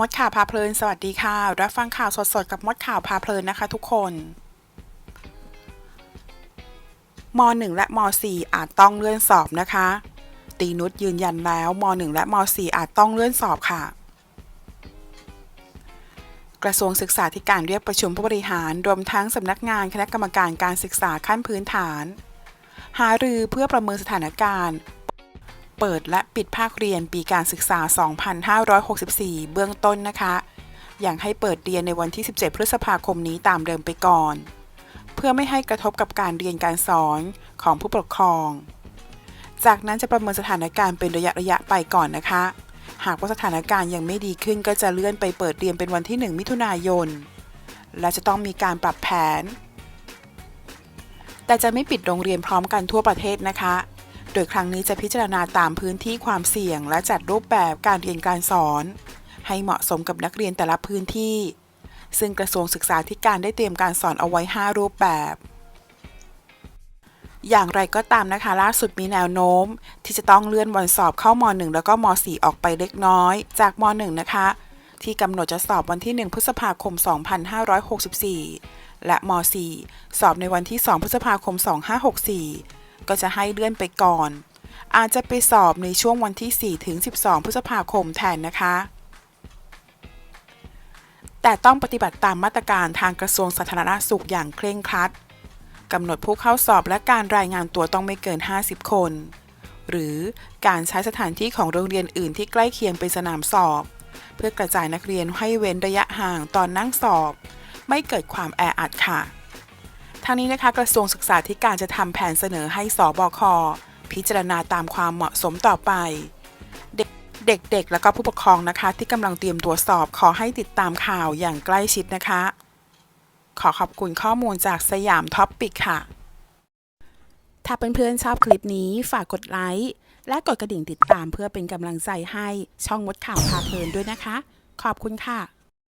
มดข่าวพาเพลิน สวัสดีค่ะ รับฟังข่าวสดๆ กับมดข่าวพาเพลินนะคะทุกคนม .1 และม .4 อาจต้องเลื่อนสอบนะคะ ตีนุชยืนยันแล้วม .1 และม .4 อาจต้องเลื่อนสอบค่ะ กระทรวงศึกษาธิการเรียกประชุมผู้บริหาร รวมทั้งสำนักงานคณะกรรมการการศึกษาขั้นพื้นฐาน หารือเพื่อประเมินสถานการณ์ เปิดและปิดภาคเรียนปีการศึกษา 2564 เบื้องต้นนะคะ อย่างให้เปิดเรียนในวันที่ 17 พฤษภาคมนี้ตามเดิมไปก่อน เพื่อไม่ให้กระทบกับการเรียนการสอนของผู้ปกครอง จากนั้นจะประเมินสถานการณ์เป็นระยะระยะไปก่อนนะคะ หากว่าสถานการณ์ยังไม่ดีขึ้นก็จะเลื่อนไปเปิดเรียนเป็นวันที่ 1 มิถุนายน และจะต้องมีการปรับแผน แต่จะไม่ปิดโรงเรียนพร้อมกันทั่วประเทศนะคะ โดยครั้งนี้จะพิจารณาตามพื้นที่ความเสี่ยง และจัดรูปแบบการเรียนการสอน ให้เหมาะสมกับนักเรียนแต่ละพื้นที่ ซึ่งกระทรวงศึกษาธิการได้เตรียมการสอนเอาไว้ 5 รูปแบบอย่างไรก็ตามนะคะล่าสุดมีแนวโน้ม ที่จะต้องเลื่อนวันสอบเข้าม .1 แล้วก็ม .4 ออกไปเล็กน้อย จากม .1 นะคะ ที่กำหนดจะสอบวันที่ 1 พฤษภาคม 2564 และม .4 สอบในวันที่ 2 พฤษภาคม 2564 ก็จะให้เลื่อนไปก่อน อาจจะไปสอบในช่วงวันที่ 4 ถึง 12 พฤษภาคมแทนนะคะ แต่ต้องปฏิบัติตามมาตรการทางกระทรวงสาธารณสุขอย่างเคร่งครัดกำหนดผู้เข้าสอบและการรายงานตัวต้องไม่เกิน 50 คน หรือการใช้สถานที่ของโรงเรียนอื่นที่ใกล้เคียงเป็นสนามสอบ เพื่อกระจายนักเรียนให้เว้นระยะห่างตอนนั่งสอบ ไม่เกิดความแออัดค่ะ ทางนี้นะคะกระทรวงศึกษาธิการจะทำแผนเสนอให้สบคพิจารณาตามความเหมาะสมต่อไป เด็กๆ แล้วก็ผู้ปกครองนะคะ ที่กำลังเตรียมตรวจสอบขอให้ติดตามข่าวอย่างใกล้ชิดนะคะ ขอขอบคุณข้อมูลจากสยามท็อปปิกค่ะ ถ้าเพื่อนๆชอบคลิปนี้ฝากกดไลค์และกดกระดิ่งติดตามเพื่อเป็นกำลังใจให้ช่องมดข่าวพาเพลินด้วยนะคะ ขอบคุณค่ะ